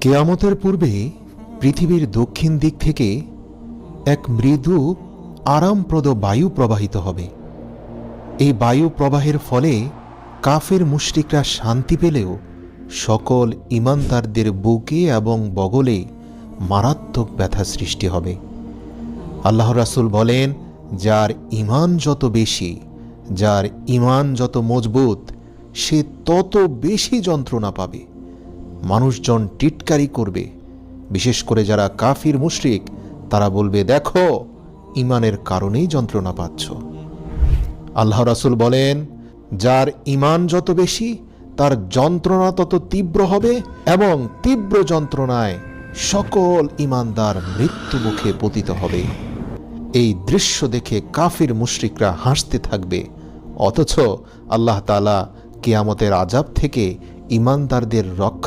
কেয়ামতের পূর্বে পৃথিবীর দক্ষিণ দিক থেকে এক মৃদু, আরামপ্রদ বায়ু প্রবাহিত হবে। এই বায়ু প্রবাহের ফলে কাফের মুশরিকরা শান্তি পেলেও সকল ইমানদারদের বুকে এবং বগলে মারাত্মক ব্যথা সৃষ্টি হবে। আল্লাহ রাসুল বলেন, যার ইমান যত বেশি, যার ইমান যত মজবুত, সে তত বেশি যন্ত্রণা পাবে। মানুষজন টিটকারি করবে। বিশেষ করে যারা কাফির মুশরিক, তারা বলবে, দেখো ইমানের কারণেই যন্ত্রণা পাচ্ছ। আল্লাহ রাসুল বলেন, যার ইমান যত বেশি, তার যন্ত্রণা তত তীব্র হবে এবং তীব্র যন্ত্রণায় সকল ইমানদার মৃত্যু মুখে পতিত হবে। এই দৃশ্য দেখে কাফির মুশরিকরা হাসতে থাকবে। অথচ আল্লাহ তালা কিয়ামতের আজাব থেকে ইমানদারদের রক্ষা